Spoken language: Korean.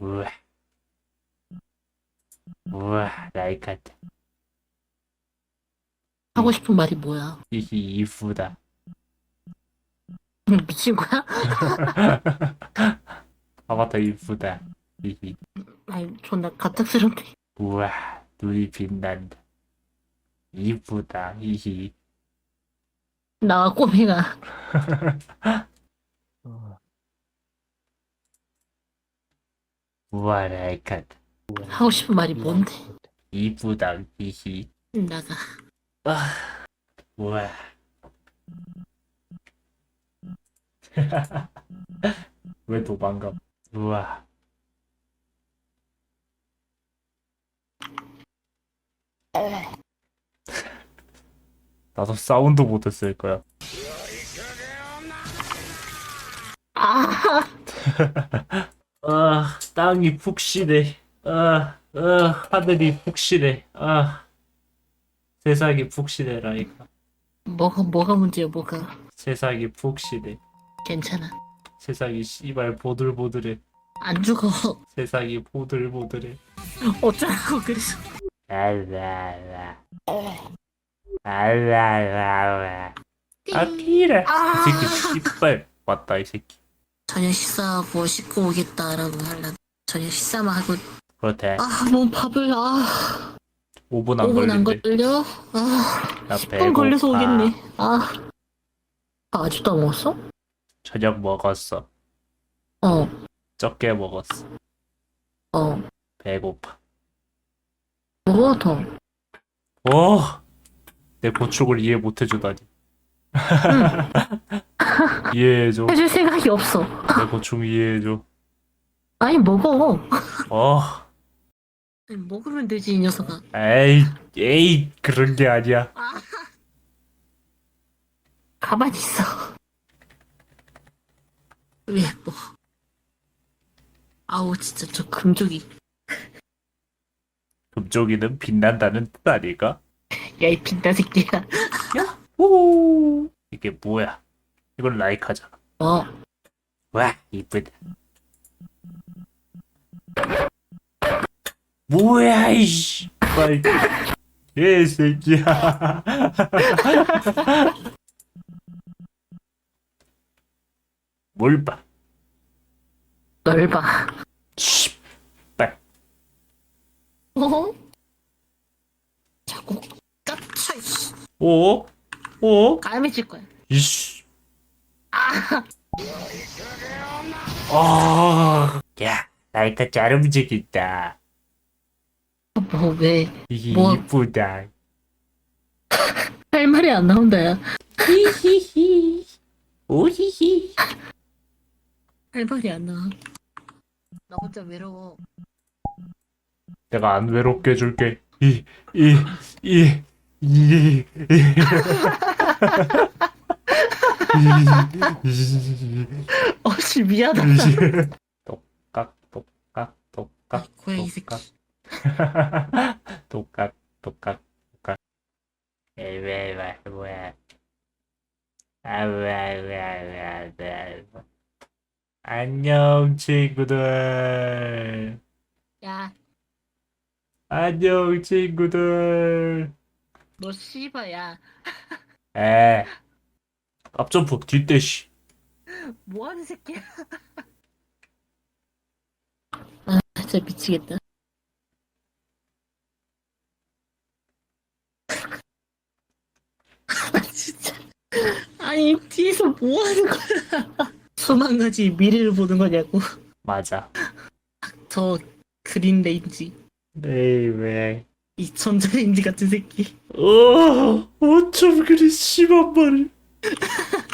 우와. 우와, 라이카트. 하고 싶은 말이 뭐야? 히히, 이쁘다. 미친 거야? 아바타 이쁘다. 히히. 아니 존나 갑작스럽네. 우와, 눈이 빛난다. 이쁘다. 히히. 나와 꼬맹아. 우 와, 라이카트. 하고 싶은 말이 뭔데? 이쁘다. 히히. 나가. 아, 우와. 왜 도망가? 우와. 나도 사운드 못했을 거야. 아, 아, 땅이 푹신해. 아, 아, 하늘이 푹신해. 아, 세상이 이거. 뭐가 뭐가 문제야 뭐가? 세상이 푹신해. 괜찮아. 세상이 씨발 보들보들해. 안 죽어. 세상이 보들보들해. 어쩌라고 그래서. 알라라. 알라라라. 아, 피라. 이 아, 새끼 씨발 왔다, 이 새끼. 저녁 식사하고 씻고 오겠다라고 하려고. 저녁 식사만 하고. 그렇대. 아, 뭐 밥을 아, 5분 안 5분 안 걸린대. 걸려? 아, 나 10분 걸려서. 오겠네. 아, 아 아직도 안 먹었어? 저녁 먹었어. 어, 적게 먹었어. 어. 배고파. 먹어 더. 어! 내 고충을 이해 못 해주다니. 이해해줘. 해줄 생각이 없어. 내 고충 이해해줘. 아니 먹어. 어, 아니, 먹으면 되지 이 녀석아. 에이, 에이, 그런 게 아니야. 가만히 있어. 왜 뭐? 아우 진짜 저 금쪽이. 금쪽이는 빛난다는 뜻 아닐까? 야이 빈다 새끼야. 오, 이게 뭐야? 이건 라이카잖아. 어. 와, 이쁘다. 뭐야, 이씨. 빨리. 예, 새끼야. 뭘 봐. 널 봐. 씨, 빨. 어? 자꾸 깝쳐. 오? 오? 까매질 거야. 이씨. 아, 아, 야, 라이카 잘 움직인다. 뭐 왜? 이게 뭐? 이쁘다. 할 말이 안 나온다 야. 히히히. 오히히. 할 말이 안 나와. 나 혼자 외로워. 내가 안 외롭게 해줄게. 이, 이, 이, 이, 이. 어씨 미안하다. 똑깍, 똑깍, 똑깍, 아, 고양이 새끼. 똑깍, 똑깍, 똑깍. 에이, 왜, 왜, 뭐야. 아, 왜, 왜, 왜, 왜. 안녕, 친구들. 야, 안녕, 친구들. 너 씨발야. 에. 앞점프, 뒷대시. 뭐 하는 새끼야? 아, 진짜 미치겠다. 아, 진짜. 아니, 뒤에서 뭐 하는 거야? 수만 가지 미래를 보는 거냐고. 맞아. 저 그린 레인지. 에이, 왜. 이 전자레인지 같은 새끼. 어, 어쩜 그리 심한 말을.